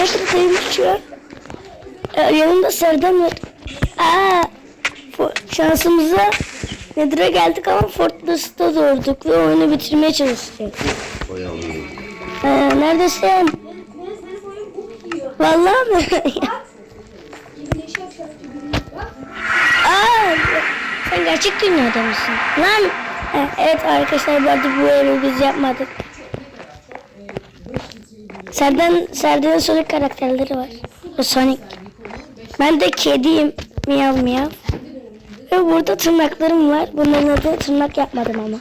Nether'dayım şu an. Ee, yanımda Serdar var. Aa, fo- şansımıza Nether'a geldik ama Fortress'ta doğurduk ve oyunu bitirmeye Allah'ım. Ee, neredesin? Vallahi mi? Aa, sen gerçek dünyada mısın? Lan, e, evet arkadaşlar bu arada bu evi biz yapmadık. Serdan, Serdan'ın Sonic karakterleri var. O Sonic. Ben de kediyim. Miyav miyav. Ve burada tırnaklarım var. Bunların adı tırnak yapmadım ama.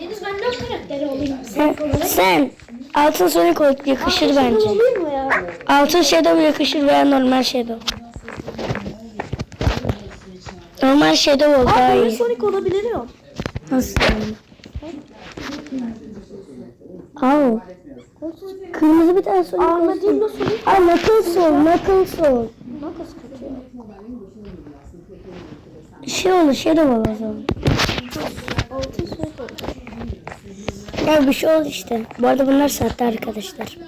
Deniz ben ne karakteri olayım? Sen, sen altın Sonic ol yakışır bence. Olayım mı ya? Altın Shadow yakışır veya normal Shadow. Normal Shadow ol daha iyi. Sonic olabilirim. Nasıl? Au. Kırmızı bir tane Sonic Armadillo olsun. Sonic. Aa Knuckles ol, Knuckles ol. Makas kaçıyor. Şey olur, Shadow ol o zaman. Altın Sonic oldu. Ya bir şey ol işte. Bu arada bunlar sahte arkadaşlar.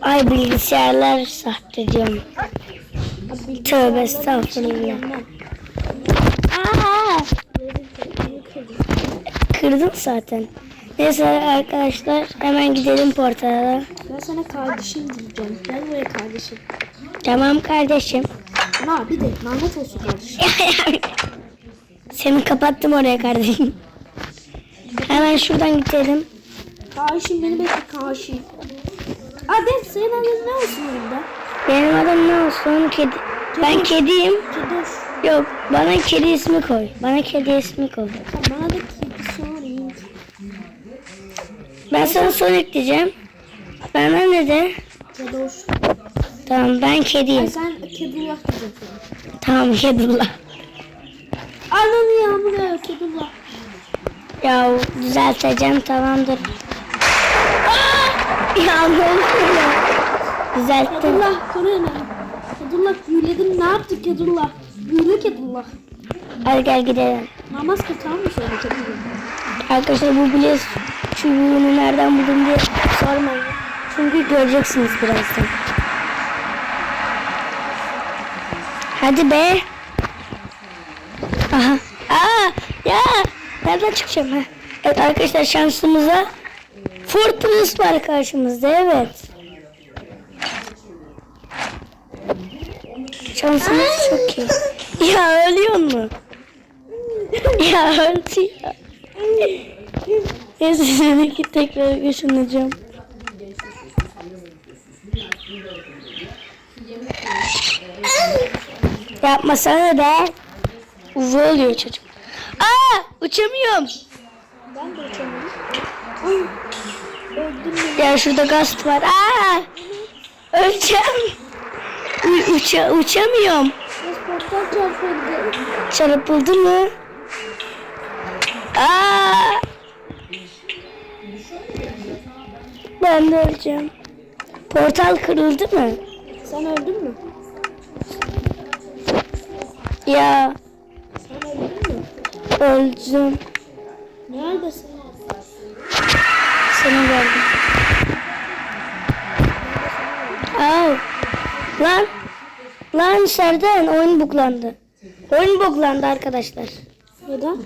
Ay bilgisayarlar sahte diyorum. Tövbe estağfurullah. Aa, kırdım zaten. Neyse arkadaşlar hemen gidelim portala. Ben sana kardeşim diyeceğim. Gel buraya kardeşim. Tamam kardeşim. Ama bir de lanet olsun kardeşim. Seni kapattım oraya kardeşim. Hemen şuradan gidelim. Kardeşim beni bekle kardeşim. Adem senin adın ne olsun orada? Benim adım ne olsun? Kedi. Ben kediyim. Kedoş. Yok bana kedi ismi koy. Bana kedi ismi koy. Bana Ben sana Sonic diyeceğim. Bana ne de? Kedoş. Tamam ben Ay kediyim. sen Kedullah diyeceksin. Tamam Kedullah. Ananı yağmur Kedullah. Ya düzelteceğim tamamdır. Aa! Ya ne oluyor ya? Düzelttim. Kedullah koru beni. Kedullah büyüledin ne yaptı Kedullah? Büyüle Kedullah. Hadi gel gidelim. Namaz kıtar mı şöyle Kedullah? Arkadaşlar bu çubuğunu nereden buldum diye sormayın. Çünkü göreceksiniz birazdan. Hadi be. Aha. Aa ya nereden çıkacağım ha? Evet arkadaşlar şansımıza Fortress var karşımızda evet. Şansımız çok iyi. Ya ölüyor mu? ya öldü ya. Neyse seninki tekrar düşüneceğim. Yapmasana be. Uvu oluyor çocuk. Aa uçamıyorum. Ben de Öldüm mü? Ya şurada gaz var. Aa öleceğim. U- uça uçamıyorum. Çarpıldı. Çarpıldı mı? Aa! Ben de öleceğim. Portal kırıldı mı? Sen öldün mü? Ya Sen öldün mü? öldüm. Neredesin? Seni gördüm. Au. Lan. Lan Serden oyun buglandı. Oyun buglandı arkadaşlar. Neden?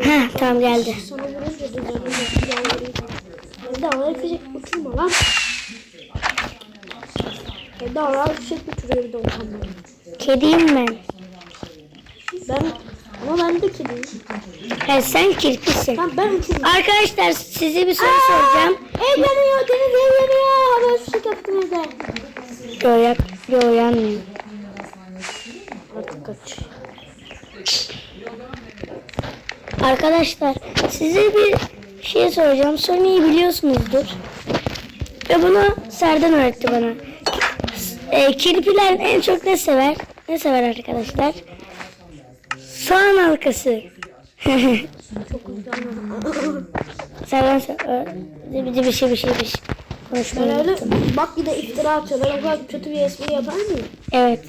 Heh tamam geldi. Sana vurunca. Evde havaya fişek uçurma lan. Fişek uçuruyor bir de utanmıyor. Kediyim ben. Ben ama ben de kediyim. Ha, sen kirpisin. Ben ben uçurum. Arkadaşlar size bir soru soracağım. Ev yanıyor, deniz ev yanıyor. Havaya fişek attım evde. Yo, yak, yo yanmıyor. Artık kaç. Arkadaşlar size bir şey soracağım. Sony'yi biliyorsunuzdur. Ve bunu Serdan öğretti bana. E, kirpiler en çok ne sever? Ne sever arkadaşlar? Soğan halkası. Serdan se- ö- bir, bir şey bir şey bir şey. Ben Konuşmayı öyle unuttum. bak bir de iftira atıyor. Ben o kadar kötü bir espri yapar mıyım? Evet.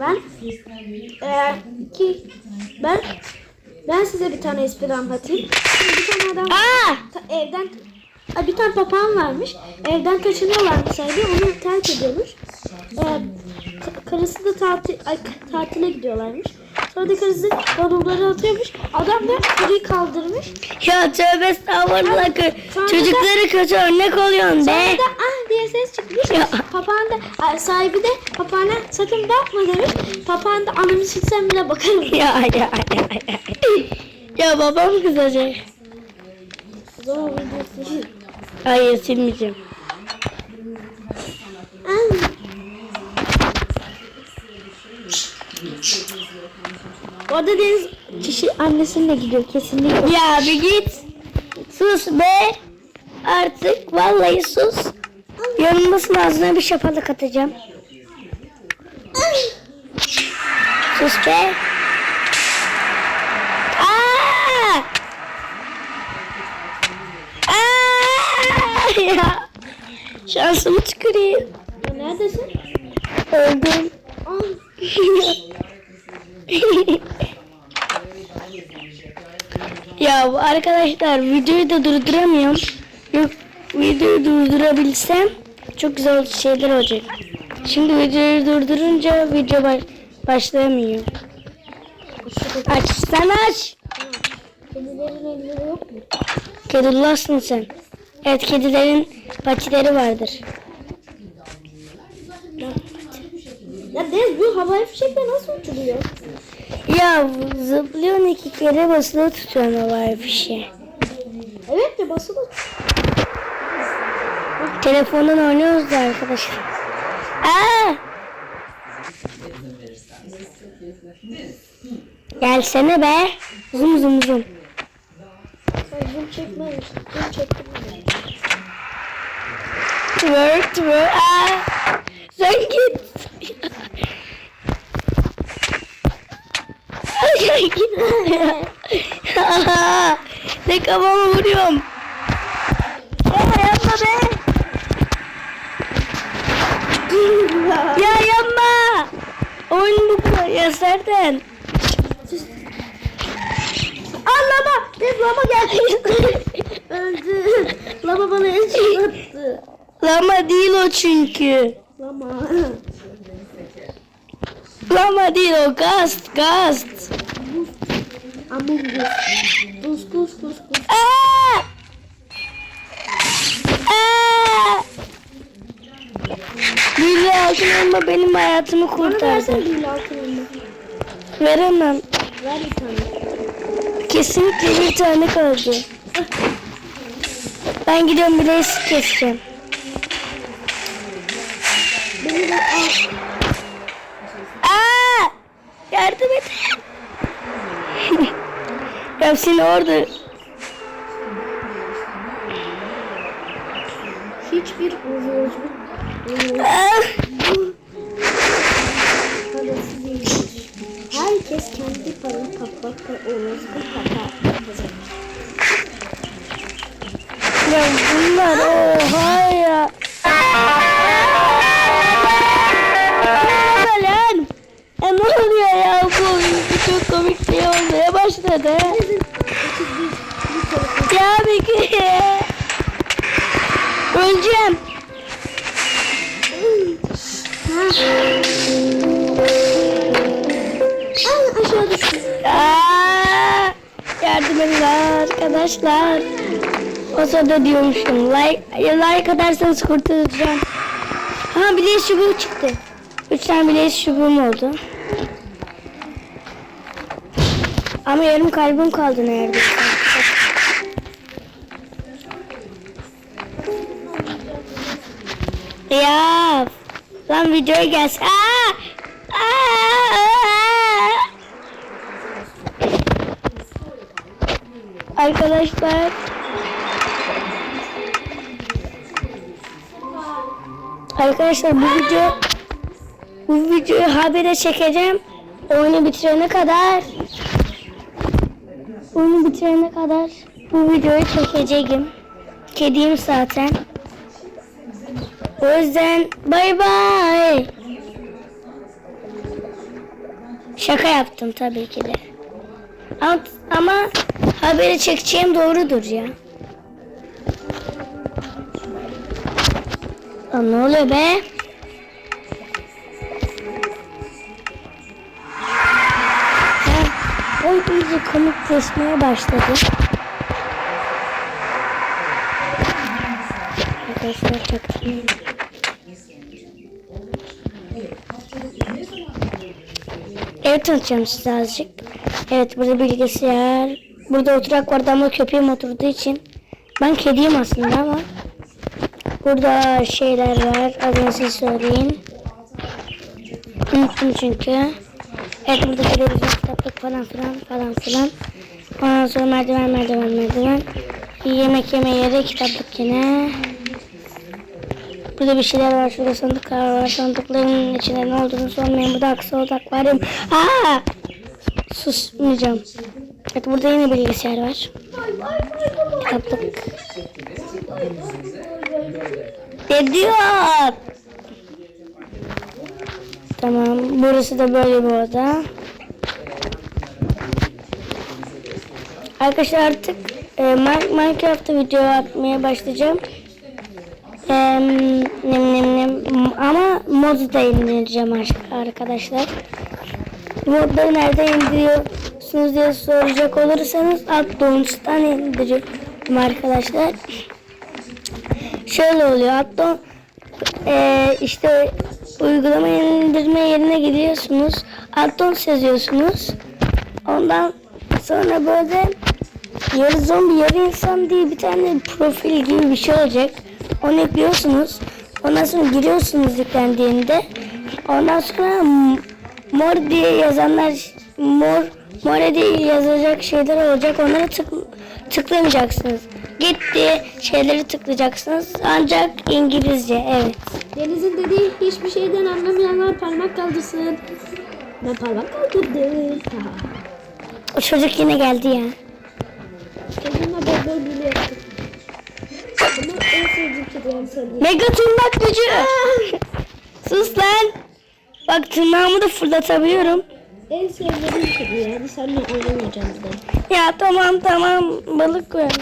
Ben eee ki ben ben size bir tane espri anlatayım. Şimdi bir tane adam Aa! ta- evden Ay, bir tane papağan varmış. Evden kaçınıyorlarmış sahibi. Onu terk ediyormuş. Ee, ka- karısı da tatil, ay, tatile gidiyorlarmış. Sonra da karısı bavulları atıyormuş. Adam da karıyı kaldırmış. Ya tövbe estağfurullah. Sonra da- Çocukları kötü örnek oluyorsun Sonra be. da ah diye ses çıkmış. Ya. Papağan da sahibi de papağana sakın bakma demiş. Papağan da anamı silsem bile bakarım. Ya ya ya ya. Ya babam kızacak. Hayır silmeyeceğim. Ah. Orada Deniz kişi annesinle gidiyor kesinlikle. Ya bir git. Sus be. Artık vallahi sus. Yanılmasın ağzına bir şapalık atacağım. Sus be. Aa! Aa! Ya. Şansımı. Ya neredesin? Öldüm. Ya arkadaşlar videoyu da durduramıyorum. Yok videoyu durdurabilsem çok güzel şeyler olacak. Şimdi videoyu durdurunca video baş, başlayamıyor. Aç sen aç. Kedilerin elleri yok mu? Kedullahsın sen. Evet kedilerin patileri vardır. Ya Deniz bu havai fişekle nasıl uçuluyor? Ya zıplıyorsun iki kere basılı tutuyorsun o var fişe. Evet de basılı. Telefondan oynuyoruz da arkadaşlar. Aa! Gelsene be. Zum zum zum. Sen zoom çekmemiş. Zoom çektim. Twerk twerk. Aa! Sen git. Sen git. Aa! ne kafama vuruyorum. Ya yapma be. Ya yapma. Oyun bu kadar. Ya Serden. Aa lama! Deniz lama geldi. Öldü. Lama bana el çıkarttı. Lama değil o çünkü. Lama. Lama değil o gast gast. Among Us. Kus kus kus kus. Lüle altın elma benim hayatımı Bana kurtardı. versene bir altın elma. Veremem. Ver bir tane. Kesinlikle bir tane kaldı. Ben gidiyorum bilezik keseceğim. Beni de al. Aa! Yardım et. ya seni orada Hiçbir. Ah! Parası değilmiş. Herkes kendi para kapakta uğursuzluk kapar. Ya bunlar oha Öleceğim. Aa, aşağı düştüm. Aa, yardım edin arkadaşlar. O sırada diyormuşum. Like, like atarsanız kurtulacağım. Ha bileğiz çubuğu çıktı. Üç tane bileğiz çubuğum oldu. Ama yarım kalbim kaldı neredeyse. Lan videoya gelsin. Aa! Aa! Arkadaşlar Arkadaşlar bu video bu videoyu habere çekeceğim. Oyunu bitirene kadar oyunu bitirene kadar bu videoyu çekeceğim. Kediyim zaten. O yüzden bay bay. Şaka yaptım tabii ki de. Ama, ama haberi çekeceğim doğrudur ya. Lan ne oluyor be? O iyice komikleşmeye başladı. Arkadaşlar çaktırmayın. Evet tanıtacağım size azıcık. Evet burada bilgisayar. Burada oturak vardı ama köpeğim oturduğu için. Ben kediyim aslında ama. Burada şeyler var. Adını siz söyleyin. Unuttum çünkü. Evet burada televizyon kitaplık falan filan falan filan. Ondan sonra merdiven merdiven merdiven. Yemek yeme yeri kitaplık yine. Burada bir şeyler var. Şurada sandıklar var. Sandıkların içinde ne olduğunu sormayın. Burada aksa akvaryum. Aa! Susmayacağım. Evet burada yine bilgisayar var. Kitaplık. Ne diyor? Tamam. Burası da böyle bir oda. Arkadaşlar artık e, Min- Minecraft'ta video atmaya başlayacağım. E, nem nem. Ama modu da indireceğim ar- arkadaşlar. Modları nerede indiriyorsunuz diye soracak olursanız alt donustan indiriyorum arkadaşlar. Şöyle oluyor. Hatta eee işte uygulama indirme yerine gidiyorsunuz. Addon yazıyorsunuz. Ondan sonra böyle yarı zombi yarı insan diye bir tane profil gibi bir şey olacak. Onu ekliyorsunuz. Ondan sonra giriyorsunuz yüklendiğinde. Ondan sonra mor diye yazanlar mor mor diye yazacak şeyler olacak. Onlara tık, tıklamayacaksınız. Gitti şeyleri tıklayacaksınız. Ancak İngilizce evet. Deniz'in dediği hiçbir şeyden anlamayanlar parmak kaldırsın. Ben parmak kaldırdım. O çocuk yine geldi ya. Kedimle bol bol en sevdiğim. Mega tırnak gücü. Sus lan. Bak tırnağımı da fırlatabiliyorum. En sevdiğim kedi yani seninle oynamayacağım bir Ya tamam tamam balık ver.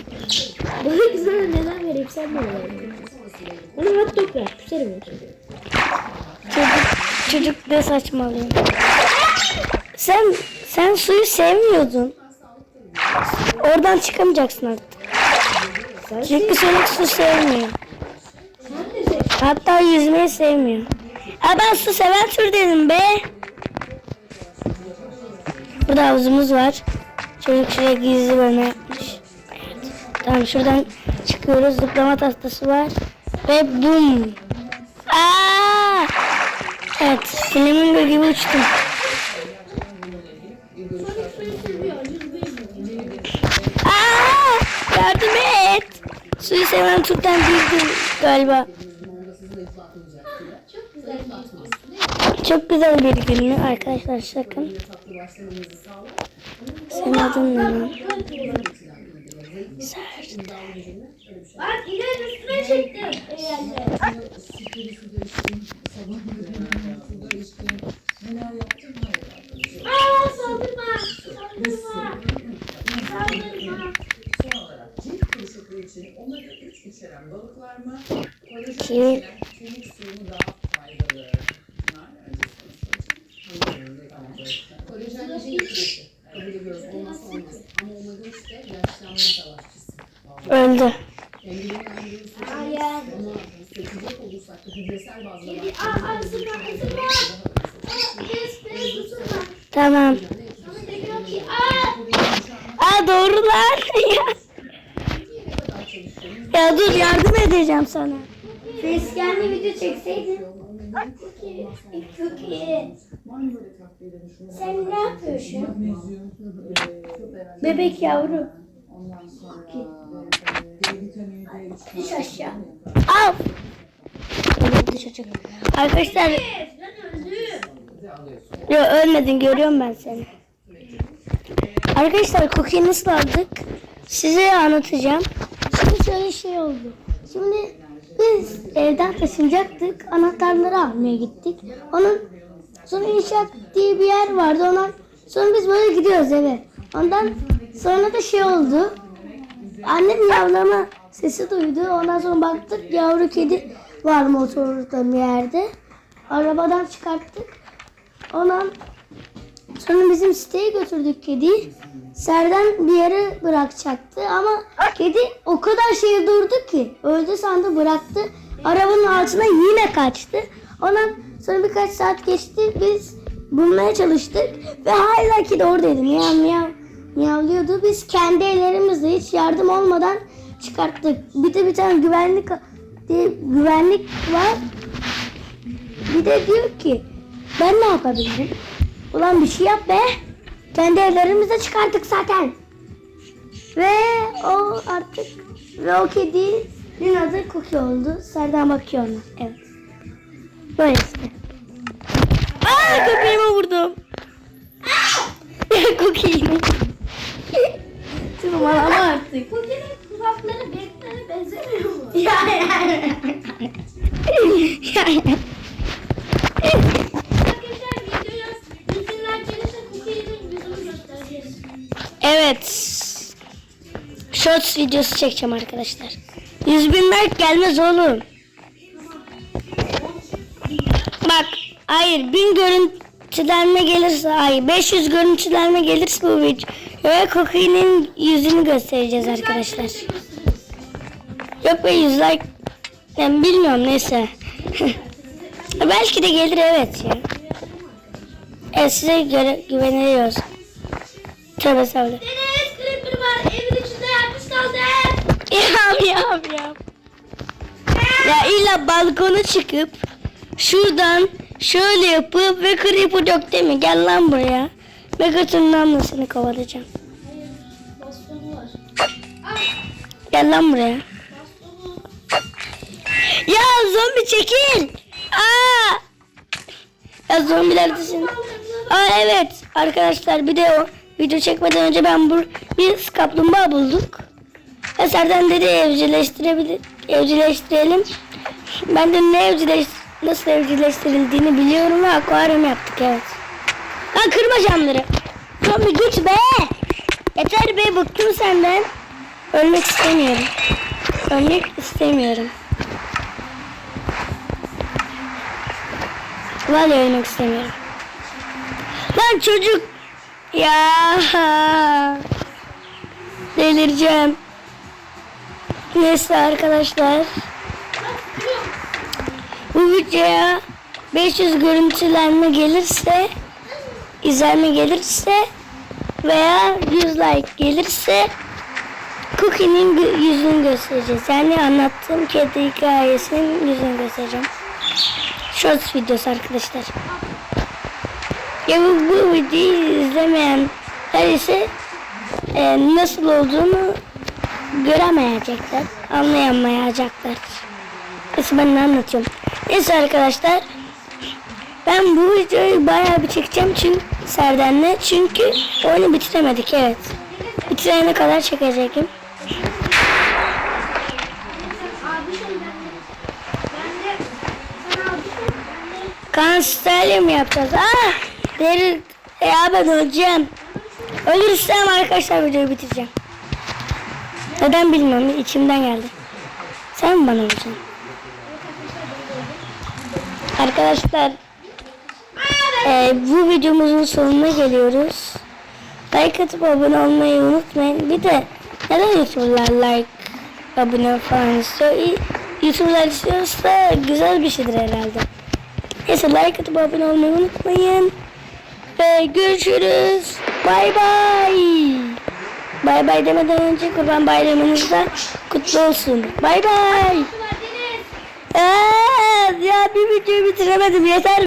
Balık sana neden vereyim sen bana ver. Bana hot dog ver. Küserim çocuğu. Çocuk, çocuk ne saçmalıyor. Sen sen suyu sevmiyordun. Oradan çıkamayacaksın artık. Çünkü çocuk su sevmiyor. Hatta yüzmeyi sevmiyor. Ha ben su seven tür dedim be. Burada havuzumuz var. Çocuk şuraya gizli bölme yapmış. Evet. Tamam şuradan çıkıyoruz. Zıplama tahtası var. Ve bum. Aa! Evet. Flamingo gibi uçtum. Suyu seven türden değildim galiba. Çok güzel bir gün arkadaşlar sakın. Senin adın ne lan? Bak ileri üstüne çektim. Aa saldırma. Saldırma. Saldırma. Kırışıklığı için omega 3 içeren balıklar mı? Kolajen içeren kemik suyu mu daha faydalı? Kolajen içerisi. Kabul ediyoruz. Olmazsa olmaz. Ama omega 3 de yaşlanma savaşçısı. öldü. Dengenin aynı bir Hayır. Ama seçecek olursak da hücresel bazda Aa ısırma ısırma. Pes pes ısırma. Tamam. Sana diyor ki aa. Aa doğru lan. ya dur yardım edeceğim sana. Facecam'le video çekseydin. Çok iyi. Sen ne yapıyorsun? Bebek yavru. Düş aşağı. Al. Düş aşağı. Arkadaşlar. Yok ölmedin görüyorum ben seni. Arkadaşlar kokuyu nasıl aldık? Size anlatacağım. Şimdi şöyle şey oldu. Şimdi biz evden taşınacaktık. Anahtarları almaya gittik. Onun sonra inşaat diye bir yer vardı. Ona sonra biz böyle gidiyoruz eve. Ondan sonra da şey oldu. Annem yavlama sesi duydu. Ondan sonra baktık yavru kedi var motorda bir yerde. Arabadan çıkarttık. Ondan sonra bizim siteye götürdük kediyi. Serden bir yere bırakacaktı ama kedi o kadar şey durdu ki öldü sandı bıraktı. Arabanın altına yine kaçtı. Ondan sonra birkaç saat geçti biz bulmaya çalıştık ve hala kedi oradaydı. Miyav miyav miyavlıyordu. Biz kendi ellerimizle hiç yardım olmadan çıkarttık. Bir de bir tane güvenlik diye güvenlik var. Bir de diyor ki ben ne yapabilirim? Ulan bir şey yap be. Kendi ellerimizle çıkarttık zaten. Ve o artık ve o kedinin adı Cookie oldu. Serdan bakıyor ona. Evet. Böyle işte. Aa köpeğime vurdum. Cookie'yi. Tırmalama artık. Cookie'nin kulakları beklere benzemiyor mu? Ya Arkadaşlar Evet. Shorts videosu çekeceğim arkadaşlar. 100 bin like gelmez oğlum. Bak hayır 1000 görüntülenme gelirse hayır 500 görüntülenme gelirse bu video ve Cookie'nin yüzünü göstereceğiz arkadaşlar. Yok be 100 like ben bilmiyorum neyse. Belki de gelir evet ya. Evet size göre güveniyoruz. Tövbe estağfurullah. Deniz Creeper var evin içinde yapmış kaldı. Yap yap yap. Ya illa balkona çıkıp şuradan şöyle yapıp ve creeper yok değil mi? Gel lan buraya. Megatron'un anlasını kovalayacağım. Bastonu var. Gel lan buraya. Bastonu. Ya zombi çekil. Aa! Ya zombiler dışında. Aa evet arkadaşlar bir de o video çekmeden önce ben bu bir kaplumbağa bulduk. Eserden dedi evcilleştirebilir evcilleştirelim. Ben de ne evcilleş nasıl evcilleştirildiğini biliyorum ve akvaryum yaptık evet. Lan kırma camları. Zombi güç be. Yeter be bıktım senden. Ölmek istemiyorum. Ölmek istemiyorum. Vallahi ölmek istemiyorum. Lan çocuk. Ya. Delireceğim. Neyse arkadaşlar. Bu videoya 500 görüntülenme gelirse izlenme gelirse veya 100 like gelirse Cookie'nin yüzünü göstereceğiz. Yani anlattığım kedi hikayesinin yüzünü göstereceğim. Shorts videosu arkadaşlar. Ya bu, videoyu izlemeyenler ise e, nasıl olduğunu göremeyecekler, anlayamayacaklar. Ne anlatıyorum. Neyse arkadaşlar. Ben bu videoyu bayağı bir çekeceğim çünkü Serden'le. Çünkü oyunu bitiremedik evet. Bitirene kadar. Kaan Sterling mi yapacağız? Aa! Deri... Ya ben öleceğim. Ölürsem arkadaşlar videoyu bitireceğim. Neden bilmiyorum. içimden geldi. Sen mi bana olacaksın? Arkadaşlar eee, bu videomuzun sonuna geliyoruz. Like atıp abone olmayı unutmayın. Bir de neden YouTube'lar like, abone falan istiyor? YouTube'lar istiyorsa güzel bir şeydir herhalde. Neyse like atıp abone olmayı unutmayın. Ve görüşürüz. Bay bay. Bay bay demeden önce kurban bayramınız da kutlu olsun. Bay bay. Aa, ya bir videoyu bitiremedim yeter.